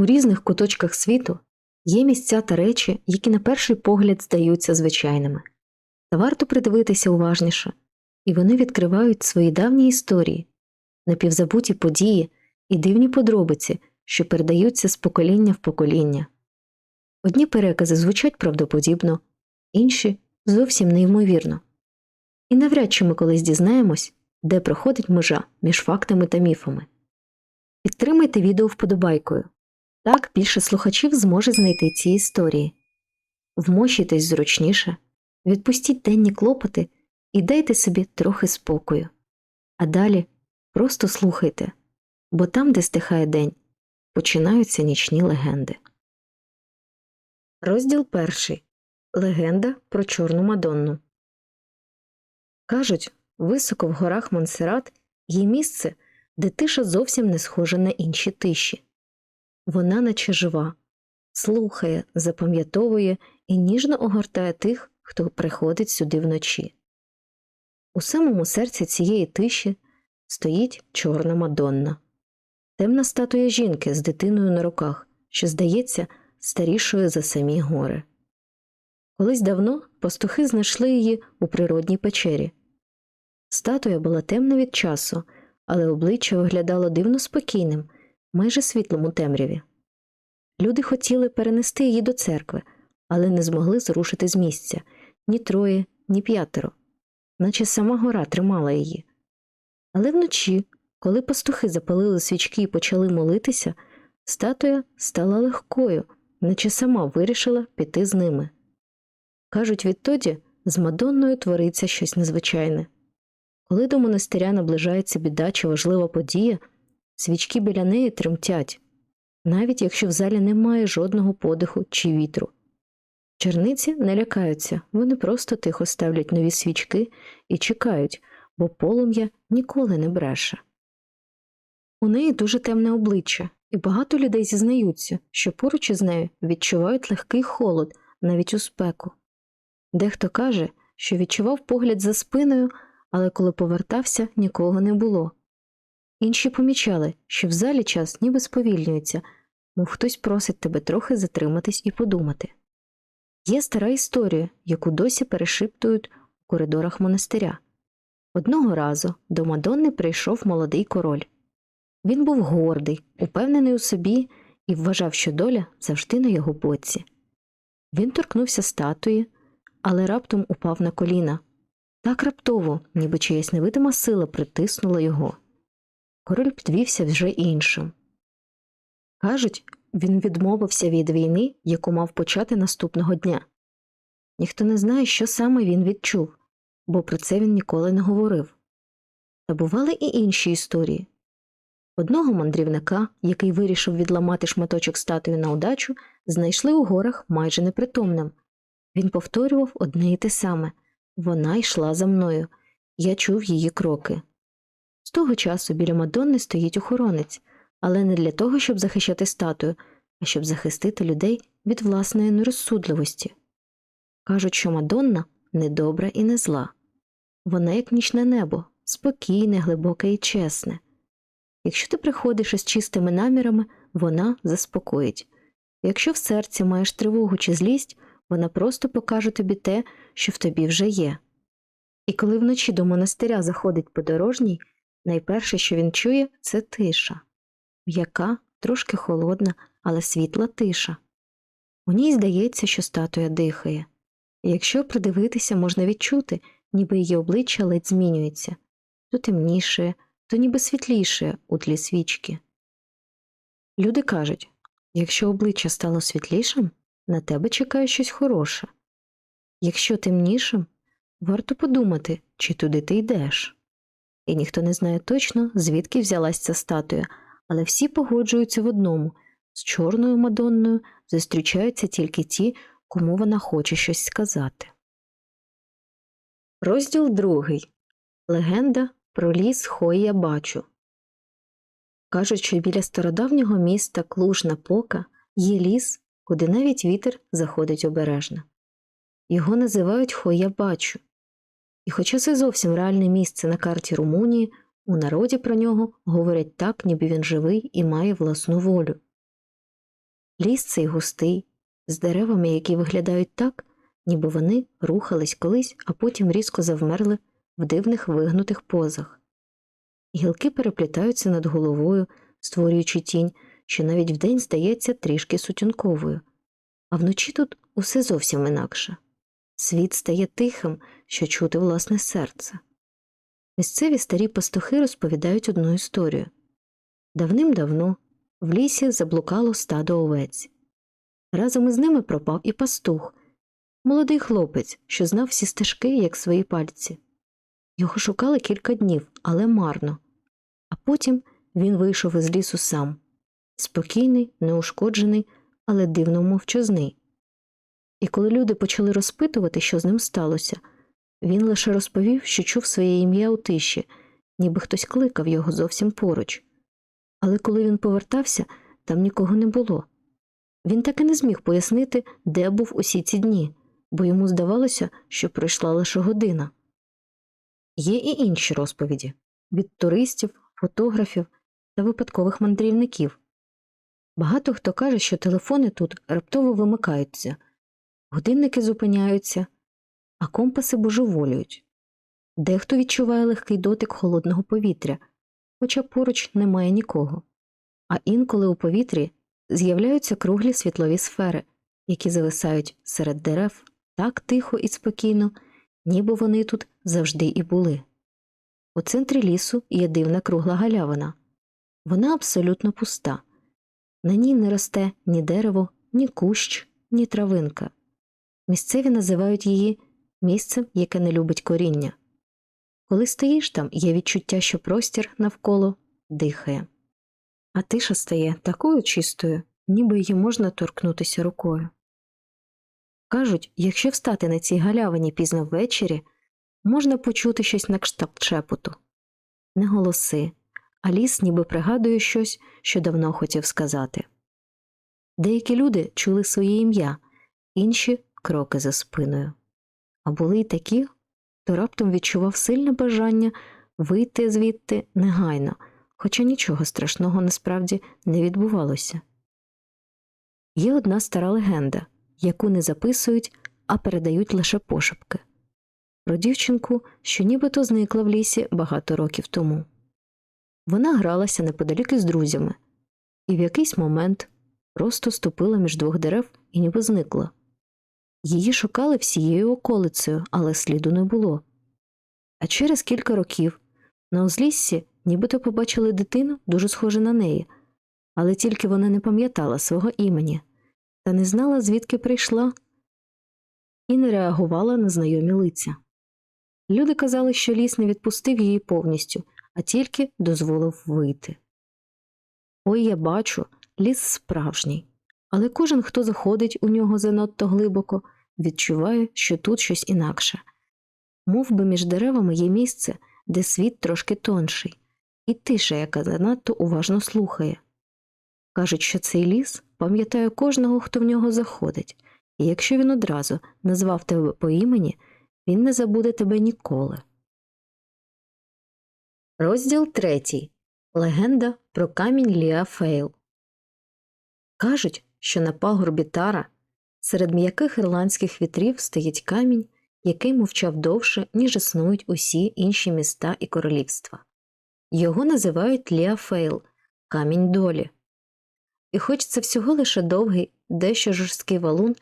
У різних куточках світу є місця та речі, які на перший погляд здаються звичайними. Та варто придивитися уважніше, і вони відкривають свої давні історії, напівзабуті події і дивні подробиці, що передаються з покоління в покоління. Одні перекази звучать правдоподібно, інші зовсім неймовірно. І навряд чи ми колись дізнаємось, де проходить межа між фактами та міфами. Підтримайте відео вподобайкою. Так більше слухачів зможе знайти ці історії. Вмощуйтесь зручніше, відпустіть денні клопоти і дайте собі трохи спокою. А далі просто слухайте, бо там, де стихає день, починаються нічні легенди. Розділ перший. Легенда про Чорну Мадонну. Кажуть, високо в горах Монсерат є місце, де тиша зовсім не схожа на інші тиші. Вона наче жива, слухає, запам'ятовує і ніжно огортає тих, хто приходить сюди вночі. У самому серці цієї тиші стоїть чорна Мадонна, темна статуя жінки з дитиною на руках, що здається старішою за самі гори. Колись давно пастухи знайшли її у природній печері. Статуя була темна від часу, але обличчя виглядало дивно спокійним, майже світлом у темряві. Люди хотіли перенести її до церкви, але не змогли зрушити з місця ні троє, ні п'ятеро, наче сама гора тримала її. Але вночі, коли пастухи запалили свічки і почали молитися, статуя стала легкою, наче сама вирішила піти з ними. Кажуть, відтоді з Мадонною твориться щось незвичайне. Коли до монастиря наближається біда чи важлива подія, свічки біля неї тремтять, навіть якщо в залі немає жодного подиху чи вітру. Черниці не лякаються, вони просто тихо ставлять нові свічки і чекають, бо полум'я ніколи не бреше. У неї дуже темне обличчя, і багато людей зізнаються, що поруч із нею відчувають легкий холод навіть у спеку. Дехто каже, що відчував погляд за спиною, але коли повертався, нікого не було. Інші помічали, що в залі час ніби сповільнюється, мов хтось просить тебе трохи затриматись і подумати. Є стара історія, яку досі перешиптують у коридорах монастиря. Одного разу до Мадонни прийшов молодий король. Він був гордий, упевнений у собі і вважав, що доля завжди на його боці. Він торкнувся статуї, але раптом упав на коліна. Так раптово, ніби чиясь невидима сила притиснула його. Король підвівся вже іншим. Кажуть, він відмовився від війни, яку мав почати наступного дня. Ніхто не знає, що саме він відчув, бо про це він ніколи не говорив. Та бували і інші історії. Одного мандрівника, який вирішив відламати шматочок статуї на удачу, знайшли у горах майже непритомним. Він повторював одне і те саме вона йшла за мною, я чув її кроки. З того часу біля Мадонни стоїть охоронець, але не для того, щоб захищати статую, а щоб захистити людей від власної нерозсудливості. Кажуть, що Мадонна недобра і не зла. Вона як нічне небо, спокійне, глибоке і чесне. Якщо ти приходиш із чистими намірами, вона заспокоїть. Якщо в серці маєш тривогу чи злість, вона просто покаже тобі те, що в тобі вже є. І коли вночі до монастиря заходить подорожній, найперше, що він чує, це тиша м'яка, трошки холодна, але світла тиша. У ній здається, що статуя дихає, і якщо придивитися, можна відчути, ніби її обличчя ледь змінюється то темніше, то ніби світліше у тлі свічки. Люди кажуть якщо обличчя стало світлішим, на тебе чекає щось хороше. Якщо темнішим, варто подумати, чи туди ти йдеш. І ніхто не знає точно, звідки взялась ця статуя, але всі погоджуються в одному з чорною Мадонною зустрічаються тільки ті, кому вона хоче щось сказати. Розділ другий Легенда про ліс Хойя Бачу. Кажуть, що біля стародавнього міста Клужна Пока є ліс, куди навіть вітер заходить обережно. Його називають Хойя Бачу. І хоча це зовсім реальне місце на карті Румунії, у народі про нього говорять так, ніби він живий і має власну волю. Ліс цей густий, з деревами, які виглядають так, ніби вони рухались колись, а потім різко завмерли в дивних вигнутих позах. Гілки переплітаються над головою, створюючи тінь, що навіть вдень здається трішки сутінковою, а вночі тут усе зовсім інакше. Світ стає тихим, що чути власне серце. Місцеві старі пастухи розповідають одну історію. Давним-давно в лісі заблукало стадо овець. Разом із ними пропав і пастух, молодий хлопець, що знав всі стежки, як свої пальці. Його шукали кілька днів, але марно. А потім він вийшов із лісу сам спокійний, неушкоджений, але дивно мовчазний. І коли люди почали розпитувати, що з ним сталося, він лише розповів, що чув своє ім'я у тиші, ніби хтось кликав його зовсім поруч. Але коли він повертався, там нікого не було. Він так і не зміг пояснити, де був усі ці дні, бо йому здавалося, що пройшла лише година. Є і інші розповіді від туристів, фотографів та випадкових мандрівників. Багато хто каже, що телефони тут раптово вимикаються, годинники зупиняються, а компаси божеволюють. Дехто відчуває легкий дотик холодного повітря, хоча поруч немає нікого. А інколи у повітрі з'являються круглі світлові сфери, які зависають серед дерев так тихо і спокійно, ніби вони тут завжди і були. У центрі лісу є дивна кругла галявина. Вона абсолютно пуста. На ній не росте ні дерево, ні кущ, ні травинка. Місцеві називають її місцем, яке не любить коріння. Коли стоїш там, є відчуття, що простір навколо дихає, а тиша стає такою чистою, ніби її можна торкнутися рукою. Кажуть, якщо встати на цій галявині пізно ввечері, можна почути щось на кшталт шепоту. Не голоси, а ліс ніби пригадує щось, що давно хотів сказати. Деякі люди чули своє ім'я, інші кроки за спиною. А були й такі, хто раптом відчував сильне бажання вийти звідти негайно, хоча нічого страшного насправді не відбувалося. Є одна стара легенда, яку не записують, а передають лише пошепки про дівчинку, що нібито зникла в лісі багато років тому. Вона гралася неподалік із друзями, і в якийсь момент просто ступила між двох дерев і ніби зникла. Її шукали всією околицею, але сліду не було. А через кілька років на узліссі нібито побачили дитину дуже схожу на неї, але тільки вона не пам'ятала свого імені та не знала, звідки прийшла, і не реагувала на знайомі лиця. Люди казали, що ліс не відпустив її повністю, а тільки дозволив вийти. Ой, я бачу, ліс справжній, але кожен, хто заходить у нього занадто глибоко, відчуває, що тут щось інакше. Мов би між деревами є місце, де світ трошки тонший, і тиша, яка занадто уважно слухає. Кажуть, що цей ліс пам'ятає кожного, хто в нього заходить, і якщо він одразу назвав тебе по імені, він не забуде тебе ніколи. Розділ третій. Легенда про камінь Ліа Фейл. Кажуть, що на пагорбі Тара серед м'яких ірландських вітрів стоїть камінь, який мовчав довше, ніж існують усі інші міста і королівства. Його називають Ліа Фейл камінь долі. І хоч це всього лише довгий, дещо жорсткий валун,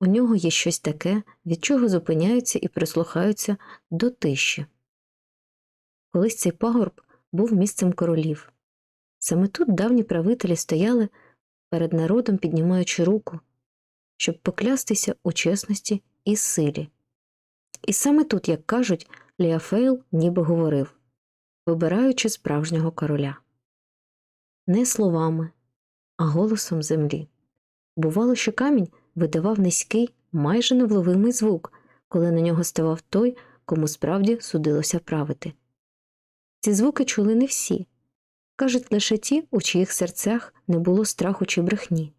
у нього є щось таке, від чого зупиняються і прислухаються до тиші. Колись цей пагорб був місцем королів. Саме тут давні правителі стояли перед народом, піднімаючи руку, щоб поклястися у чесності і силі. І саме тут, як кажуть, Ліафейл ніби говорив, вибираючи справжнього короля. Не словами, а голосом землі. Бувало, що камінь видавав низький, майже невловимий звук, коли на нього ставав той, кому справді судилося правити. Ці звуки чули не всі кажуть лише ті, у чиїх серцях не було страху чи брехні,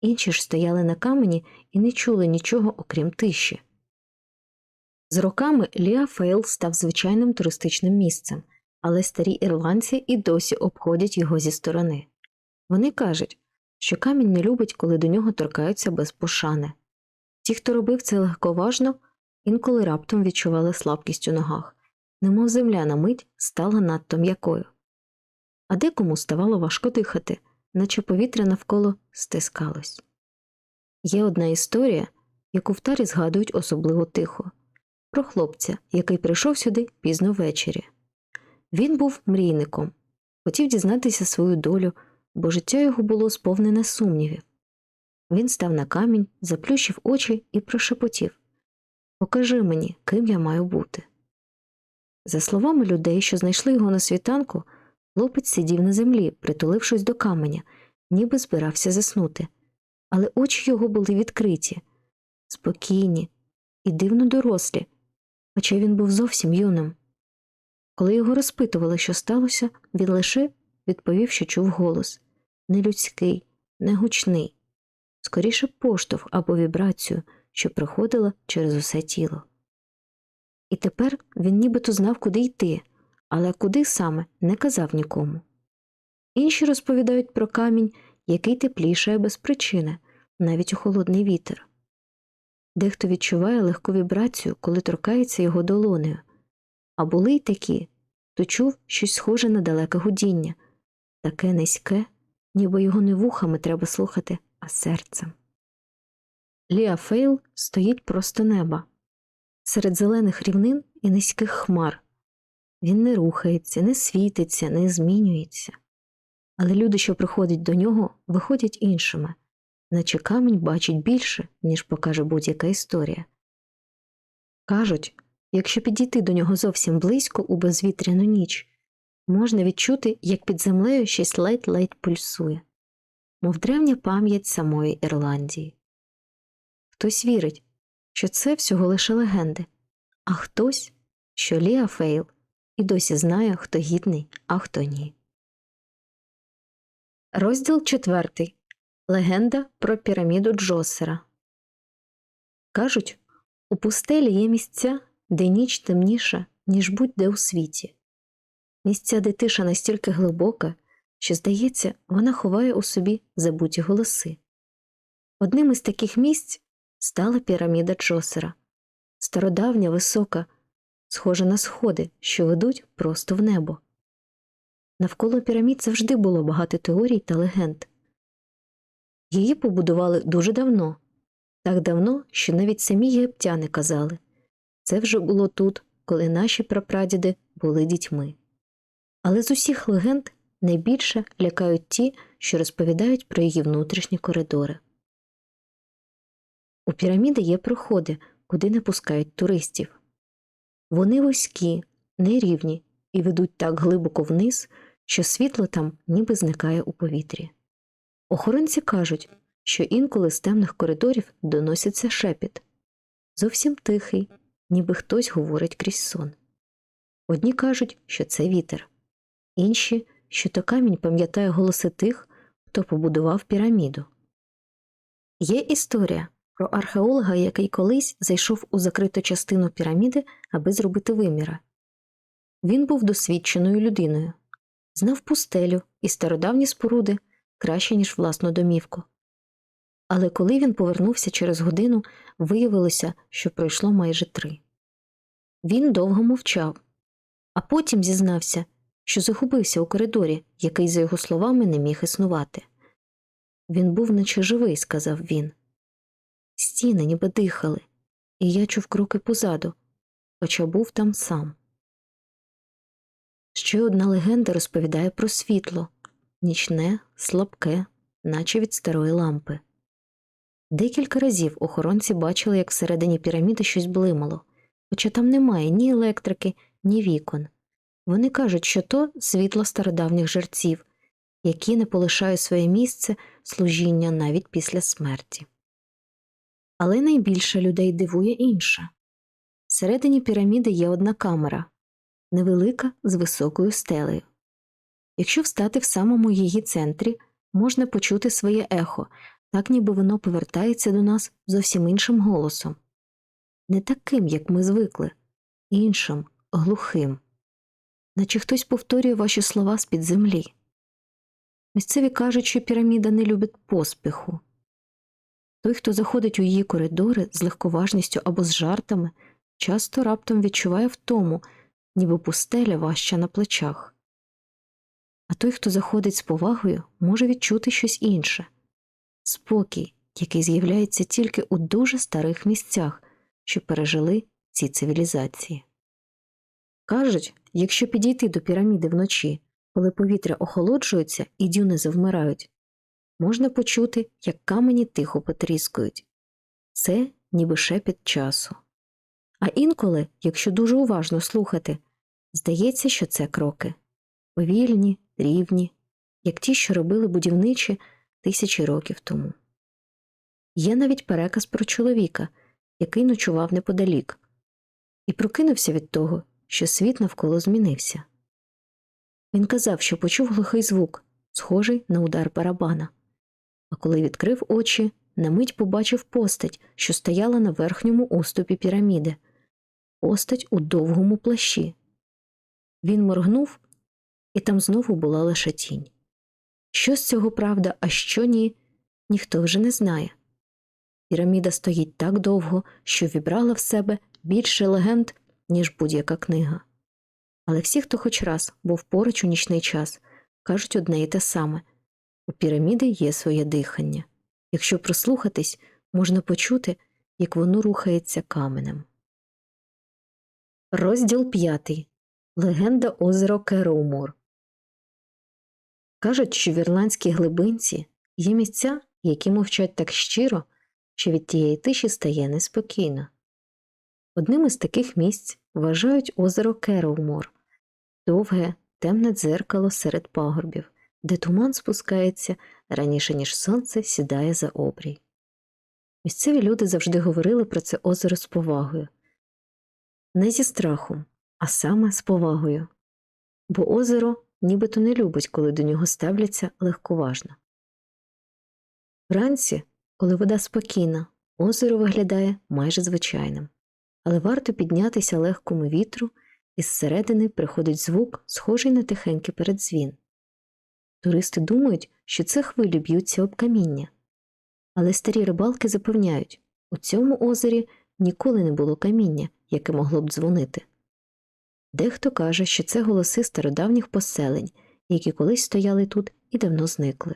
інші ж стояли на камені і не чули нічого окрім тиші. З роками Ліа Фейл став звичайним туристичним місцем, але старі ірландці і досі обходять його зі сторони. Вони кажуть, що камінь не любить, коли до нього торкаються без пошани. Ті, хто робив це легковажно, інколи раптом відчували слабкість у ногах, немов земля на мить стала надто м'якою. А декому ставало важко дихати, наче повітря навколо стискалось. Є одна історія, яку в тарі згадують особливо тихо про хлопця, який прийшов сюди пізно ввечері. Він був мрійником, хотів дізнатися свою долю, бо життя його було сповнене сумнівів. Він став на камінь, заплющив очі і прошепотів Покажи мені, ким я маю бути. За словами людей, що знайшли його на світанку, хлопець сидів на землі, притулившись до каменя, ніби збирався заснути, але очі його були відкриті, спокійні і дивно дорослі, хоча він був зовсім юним. Коли його розпитували, що сталося, він лише відповів, що чув голос не людський, не гучний, скоріше поштовх або вібрацію, що проходила через усе тіло. І тепер він нібито знав, куди йти, але куди саме не казав нікому. Інші розповідають про камінь, який теплішає без причини, навіть у холодний вітер. Дехто відчуває легку вібрацію, коли торкається його долонею, а були й такі, хто чув щось схоже на далеке гудіння, таке низьке, ніби його не вухами треба слухати, а серцем. Ліа Фейл стоїть просто неба, серед зелених рівнин і низьких хмар. Він не рухається, не світиться, не змінюється. Але люди, що приходять до нього, виходять іншими, наче камінь бачить більше, ніж покаже будь-яка історія. Кажуть, якщо підійти до нього зовсім близько у безвітряну ніч, можна відчути, як під землею щось ледь-ледь пульсує, мов древня пам'ять самої Ірландії. Хтось вірить, що це всього лише легенди, а хтось, що Ліа Фейл і досі знає, хто гідний, а хто ні. Розділ четвертий. Легенда про піраміду Джосера. Кажуть, у пустелі є місця, де ніч темніша, ніж будь-де у світі. Місця, де тиша настільки глибока, що, здається, вона ховає у собі забуті голоси. Одним із таких місць стала піраміда Джосера, стародавня, висока, схожа на сходи, що ведуть просто в небо. Навколо пірамід завжди було багато теорій та легенд. Її побудували дуже давно, так давно, що навіть самі єгиптяни казали це вже було тут, коли наші прапрадіди були дітьми. Але з усіх легенд найбільше лякають ті, що розповідають про її внутрішні коридори. У піраміди є проходи, куди не пускають туристів. Вони вузькі, нерівні і ведуть так глибоко вниз, що світло там ніби зникає у повітрі. Охоронці кажуть, що інколи з темних коридорів доноситься шепіт зовсім тихий, ніби хтось говорить крізь сон. Одні кажуть, що це вітер, інші, що то камінь пам'ятає голоси тих, хто побудував піраміду. Є історія про археолога, який колись зайшов у закриту частину піраміди, аби зробити виміри. Він був досвідченою людиною, знав пустелю і стародавні споруди краще, ніж власну домівку. Але коли він повернувся через годину, виявилося, що пройшло майже три. Він довго мовчав, а потім зізнався, що загубився у коридорі, який, за його словами, не міг існувати. Він був наче живий, сказав він. Стіни ніби дихали, і я чув кроки позаду, хоча був там сам. Ще одна легенда розповідає про світло нічне, слабке, наче від старої лампи. Декілька разів охоронці бачили, як всередині піраміди щось блимало, хоча там немає ні електрики, ні вікон. Вони кажуть, що то світло стародавніх жерців, які не полишають своє місце служіння навіть після смерті. Але найбільше людей дивує інше всередині піраміди є одна камера невелика з високою стелею. Якщо встати в самому її центрі, можна почути своє ехо, так ніби воно повертається до нас зовсім іншим голосом, не таким, як ми звикли, іншим, глухим, наче хтось повторює ваші слова з під землі. Місцеві кажуть, що піраміда не любить поспіху. Той, хто заходить у її коридори з легковажністю або з жартами, часто раптом відчуває втому, ніби пустеля важча на плечах. А той, хто заходить з повагою, може відчути щось інше спокій, який з'являється тільки у дуже старих місцях, що пережили ці цивілізації. Кажуть, якщо підійти до піраміди вночі, коли повітря охолоджується і дюни завмирають, можна почути, як камені тихо потріскують. Це ніби шепіт часу. А інколи, якщо дуже уважно слухати, здається, що це кроки повільні, рівні, як ті, що робили будівничі тисячі років тому. Є навіть переказ про чоловіка, який ночував неподалік, і прокинувся від того, що світ навколо змінився. Він казав, що почув глухий звук, схожий на удар барабана, а коли відкрив очі, на мить побачив постать, що стояла на верхньому уступі піраміди, постать у довгому плащі. Він моргнув, і там знову була лише тінь. Що з цього правда, а що ні, ніхто вже не знає. Піраміда стоїть так довго, що вібрала в себе більше легенд, ніж будь-яка книга. Але всі, хто хоч раз був поруч у нічний час, кажуть одне і те саме у піраміди є своє дихання. Якщо прислухатись, можна почути, як воно рухається каменем. Розділ п'ятий Легенда озеро Кероумор Кажуть, що в ірландській глибинці є місця, які мовчать так щиро, що від тієї тиші стає неспокійно. Одним із таких місць вважають озеро Кероумор довге, темне дзеркало серед пагорбів, де туман спускається раніше, ніж сонце сідає за обрій. Місцеві люди завжди говорили про це озеро з повагою, не зі страхом, а саме з повагою, бо озеро нібито не любить, коли до нього ставляться легковажно. Вранці, коли вода спокійна, озеро виглядає майже звичайним, але варто піднятися легкому вітру, і зсередини приходить звук, схожий на тихенький передзвін. Туристи думають, що це хвилі б'ються об каміння. Але старі рибалки запевняють, у цьому озері ніколи не було каміння, яке могло б дзвонити. Дехто каже, що це голоси стародавніх поселень, які колись стояли тут і давно зникли.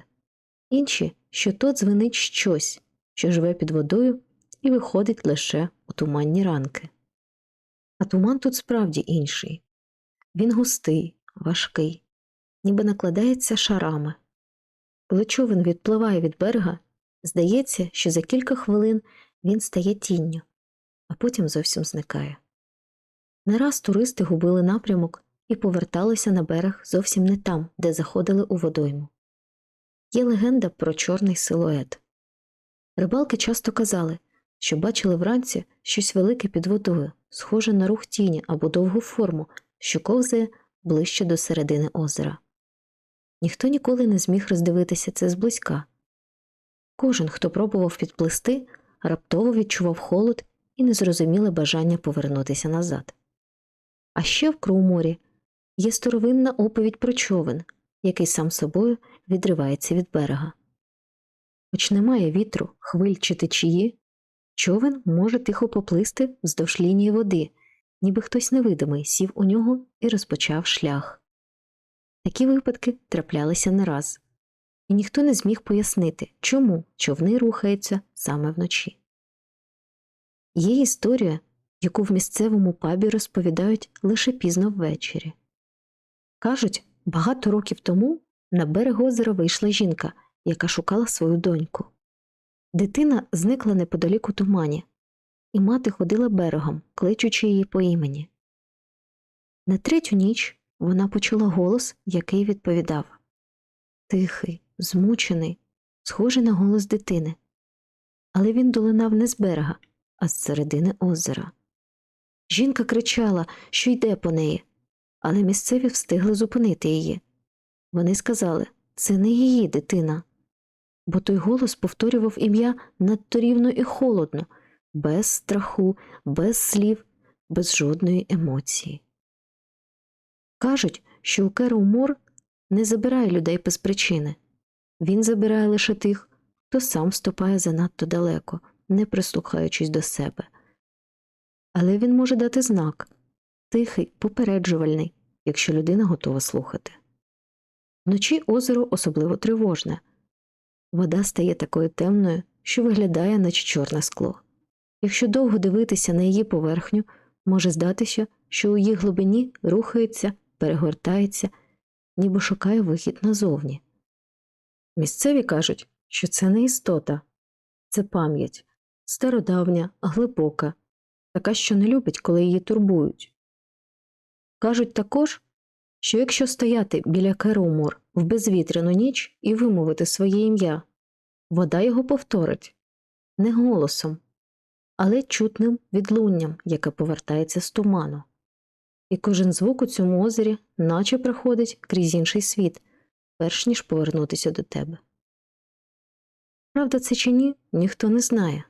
Інші, що то дзвенить щось, що живе під водою і виходить лише у туманні ранки. А туман тут справді інший він густий, важкий, ніби накладається шарами. Коли човен відпливає від берега, здається, що за кілька хвилин він стає тінню, а потім зовсім зникає. Не раз туристи губили напрямок і поверталися на берег зовсім не там, де заходили у водойму. Є легенда про чорний силует. Рибалки часто казали, що бачили вранці щось велике під водою, схоже на рух тіні або довгу форму, що ковзає ближче до середини озера. Ніхто ніколи не зміг роздивитися це зблизька. Кожен, хто пробував підплисти, раптово відчував холод і незрозуміле бажання повернутися назад. А ще в Кроуморі є старовинна оповідь про човен, який сам собою відривається від берега. Хоч немає вітру, хвиль чи течії, човен може тихо поплисти вздовж лінії води, ніби хтось невидимий сів у нього і розпочав шлях. Такі випадки траплялися не раз, і ніхто не зміг пояснити, чому човни рухаються саме вночі. Є історія, яку в місцевому пабі розповідають лише пізно ввечері. Кажуть, багато років тому на берег озера вийшла жінка, яка шукала свою доньку. Дитина зникла неподалік у тумані, і мати ходила берегом, кличучи її по імені. На третю ніч вона почула голос, який відповідав тихий, змучений, схожий на голос дитини. Але він долинав не з берега, а з середини озера. Жінка кричала, що йде по неї, але місцеві встигли зупинити її. Вони сказали це не її дитина, бо той голос повторював ім'я надто рівно і холодно, без страху, без слів, без жодної емоції. Кажуть, що у Керумор не забирає людей без причини, Він забирає лише тих, хто сам ступає занадто далеко, не прислухаючись до себе. Але він може дати знак тихий, попереджувальний, якщо людина готова слухати. Вночі озеро особливо тривожне. Вода стає такою темною, що виглядає, наче чорне скло. Якщо довго дивитися на її поверхню, може здатися, що у її глибині рухається, перегортається, ніби шукає вихід назовні. Місцеві кажуть, що це не істота, це пам'ять, стародавня, глибока, така, що не любить, коли її турбують. Кажуть також, що якщо стояти біля Керумур в безвітряну ніч і вимовити своє ім'я, вода його повторить не голосом, але чутним відлунням, яке повертається з туману. І кожен звук у цьому озері наче проходить крізь інший світ, перш ніж повернутися до тебе. Правда, це чи ні, ніхто не знає.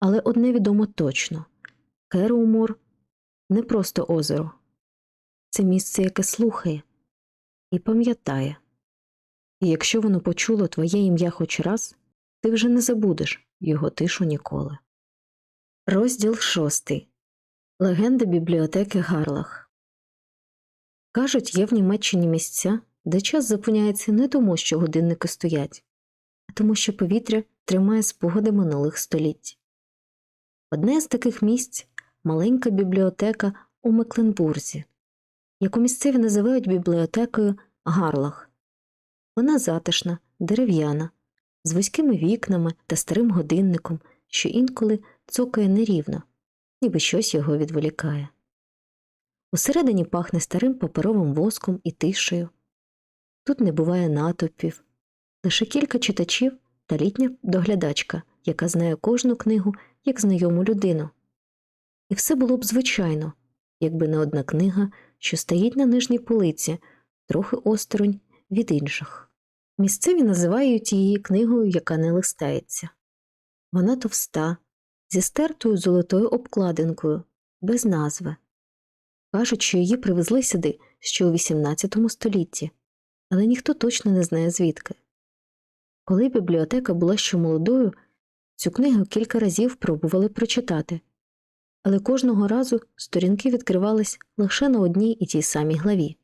Але одне відомо точно Керумур не просто озеро, це місце, яке слухає і пам'ятає. І якщо воно почуло твоє ім'я хоч раз, ти вже не забудеш його тишу ніколи. Розділ шостий Легенда бібліотеки Гарлах Кажуть, є в Німеччині місця, де час зупиняється не тому, що годинники стоять, а тому, що повітря тримає спогади минулих століть. Одне з таких місць маленька бібліотека у Мекленбурзі, яку місцеві називають бібліотекою Гарлах. Вона затишна, дерев'яна, з вузькими вікнами та старим годинником, що інколи цокає нерівно, ніби щось його відволікає. Усередині пахне старим паперовим воском і тишею. Тут не буває натовпів, лише кілька читачів та літня доглядачка, яка знає кожну книгу як знайому людину. І все було б звичайно, якби не одна книга, що стоїть на нижній полиці, трохи осторонь від інших. Місцеві називають її книгою, яка не листається. Вона товста, зі стертою золотою обкладинкою, без назви. Кажуть, що її привезли сюди ще у XVIII столітті, але ніхто точно не знає звідки. Коли бібліотека була ще молодою, цю книгу кілька разів пробували прочитати, але кожного разу сторінки відкривались лише на одній і тій самій главі.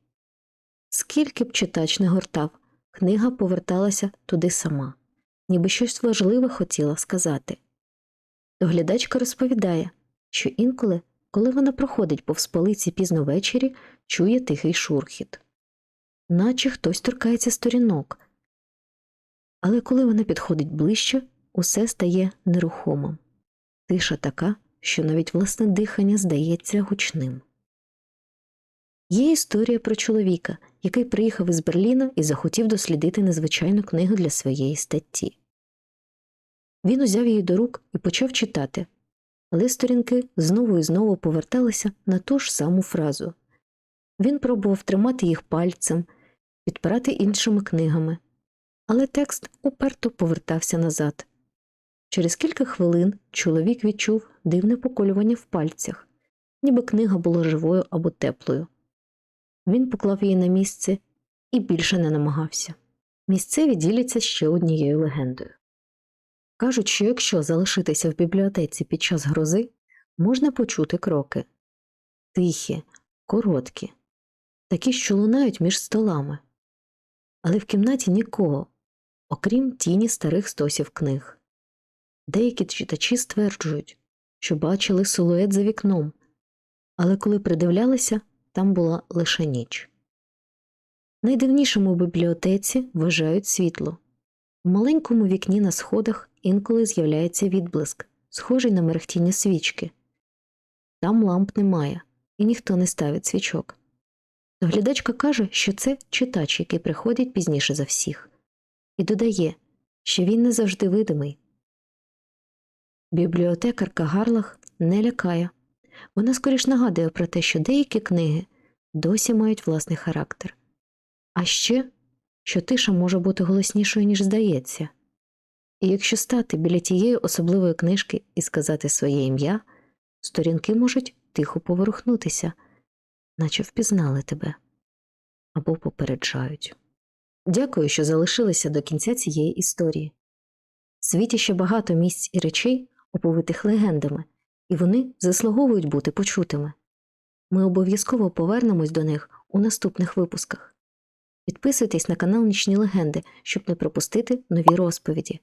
Скільки б читач не гортав, книга поверталася туди сама, ніби щось важливе хотіла сказати. Доглядачка розповідає, що інколи, коли вона проходить повз полиці пізно ввечері, чує тихий шурхіт, наче хтось торкається сторінок. Але коли вона підходить ближче, усе стає нерухомим. Тиша така, що навіть власне дихання здається гучним. Є історія про чоловіка, який приїхав із Берліна і захотів дослідити незвичайну книгу для своєї статті. Він узяв її до рук і почав читати, але сторінки знову і знову поверталися на ту ж саму фразу. Він пробував тримати їх пальцем, підпирати іншими книгами, але текст уперто повертався назад. Через кілька хвилин чоловік відчув дивне поколювання в пальцях, ніби книга була живою або теплою. Він поклав її на місце і більше не намагався. Місцеві діляться ще однією легендою. Кажуть, що якщо залишитися в бібліотеці під час грози, можна почути кроки тихі, короткі, такі, що лунають між столами, але в кімнаті нікого, окрім тіні старих стосів книг. Деякі читачі стверджують, що бачили силует за вікном, але коли придивлялися, там була лише ніч. Найдивнішим у бібліотеці вважають світло. В маленькому вікні на сходах інколи з'являється відблиск, схожий на мерехтіння свічки. Там ламп немає, і ніхто не ставить свічок. Доглядачка каже, що це читач, який приходить пізніше за всіх, і додає, що він не завжди видимий. Бібліотекарка Гарлах не лякає. Вона скоріш нагадує про те, що деякі книги досі мають власний характер. А ще, що тиша може бути голоснішою, ніж здається. І якщо стати біля тієї особливої книжки і сказати своє ім'я, сторінки можуть тихо поворухнутися, наче впізнали тебе або попереджають. Дякую, що залишилися до кінця цієї історії. В світі ще багато місць і речей, оповитих легендами, і вони заслуговують бути почутими. Ми обов'язково повернемось до них у наступних випусках. Підписуйтесь на канал Нічні Легенди, щоб не пропустити нові розповіді.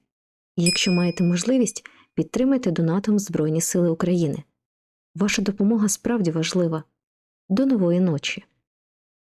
І якщо маєте можливість, підтримайте донатом Збройні Сили України. Ваша допомога справді важлива. До нової ночі!